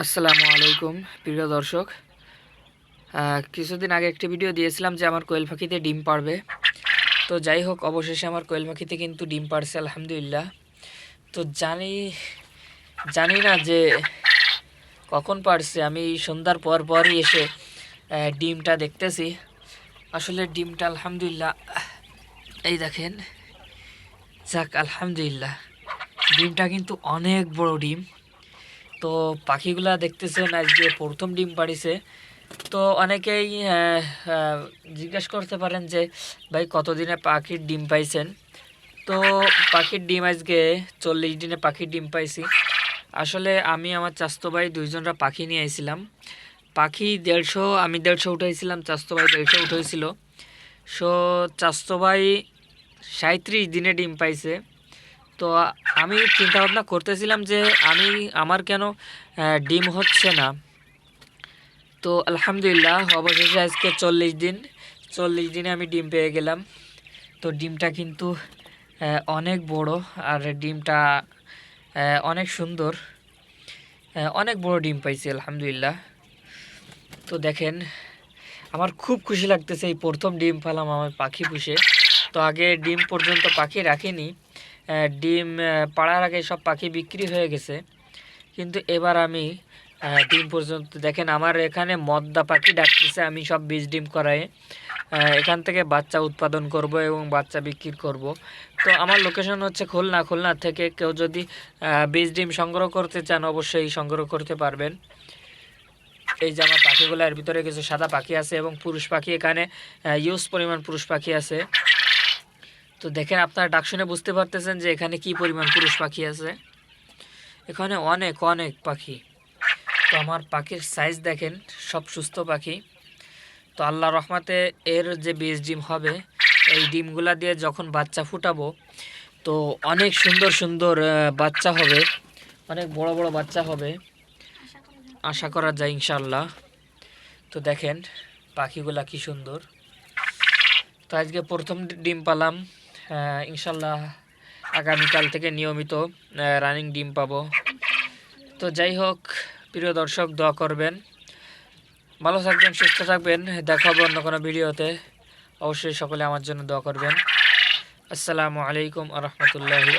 আসসালামু আলাইকুম, প্রিয় দর্শক। কিছুদিন আগে একটি ভিডিও দিয়েছিলাম যে আমার কোয়েল পাখিতে ডিম পারবে। তো যাই হোক, অবশেষে আমার কোয়েল পাখিতে কিন্তু ডিম পারছে, আলহামদুলিল্লাহ। তো জানি জানি না যে কখন পারছে। আমি সন্ধ্যার পর পরই এসে ডিমটা দেখতেছি। আসলে ডিমটা আলহামদুলিল্লাহ, এই দেখেন, যাক, আলহামদুলিল্লাহ। ডিমটা কিন্তু অনেক বড় ডিম। তো পাখিগুলা দেখতেছেন আজকে প্রথম ডিম পাড়িছে। তো অনেকেই জিজ্ঞেস করতে পারেন যে, ভাই, কতদিনে পাখির ডিম পাইছেন? তো পাখির ডিম আজকে চল্লিশ দিনে পাখির ডিম পাইছি। আসলে আমি আমার চাস্তো ভাই দুইজনরা পাখি নিয়ে আইছিলাম। পাখি দেড়শো, আমি দেড়শো উঠাইছিলাম, চাস্তো ভাই দেড়শো উঠেছিল সো চাস্তো ভাই সাঁত্রিশ দিনে ডিম পাইছে। তো আমি চিন্তা ভাবনা করতেছিলাম যে আমি, আমার কেন ডিম হচ্ছে না। তো আলহামদুলিল্লাহ, অবশেষে আজকে চল্লিশ দিন, চল্লিশ দিনে আমি ডিম পেয়ে গেলাম। তো ডিমটা কিন্তু অনেক বড়, আর ডিমটা অনেক সুন্দর অনেক বড় ডিম পাইছি, আলহামদুলিল্লাহ। তো দেখেন, আমার খুব খুশি লাগতেছে এই প্রথম ডিম পেলাম আমার পাখি পুষে। তো আগে ডিম পর্যন্ত পাখি রাখিনি। ডিম পাড়ার আগে সব পাখি বিক্রি হয়ে গেছে। কিন্তু এবার আমি ডিম পর্যন্ত, দেখেন আমার এখানে মদ্দা পাখি ডাকতেছে, আমি সব বীজ ডিম করাই এখান থেকে বাচ্চা উৎপাদন করব এবং বাচ্চা বিক্রি করব। তো আমার লোকেশন হচ্ছে খুলনা খুলনা থেকে কেউ যদি বীজ ডিম সংগ্রহ করতে চান, অবশ্যই সংগ্রহ করতে পারবেন। এই যে আমার পাখিগুলো, এর ভিতরে কিছু সাদা পাখি আছে এবং পুরুষ পাখি এখানে ইউজ পরিমাণ পুরুষ পাখি আছে। তো দেখেন, আপনারা ডাক শুনে বুঝতে পারতেছেন যে এখানে কি পরিমাণ পুরুষ পাখি আছে। এখানে অনেক অনেক পাখি। তো আমার পাখির সাইজ দেখেন, সব সুস্থ পাখি। তো আল্লাহ রহমাতে এর যে বীজ ডিম হবে, এই ডিমগুলা দিয়ে যখন বাচ্চা ফুটাবো, তো অনেক সুন্দর সুন্দর বাচ্চা হবে। অনেক বড় বড় বাচ্চা হবে। আশা করা যায় ইনশাল্লাহ তো দেখেন, পাখিগুলা কি সুন্দর। তো আজকে প্রথম ডিম পালাম। ইনশাল্লাহ আগামীকাল থেকে নিয়মিত রানিং ডিম পাবো। তো যাই হোক, প্রিয় দর্শক, দোয়া করবেন। ভালো থাকবেন, সুস্থ থাকবেন। দেখাবো অন্য কোনো ভিডিওতে। অবশ্যই সকলে আমার জন্য দোয়া করবেন। আসসালামু আলাইকুম আ রহমতুল্লাহি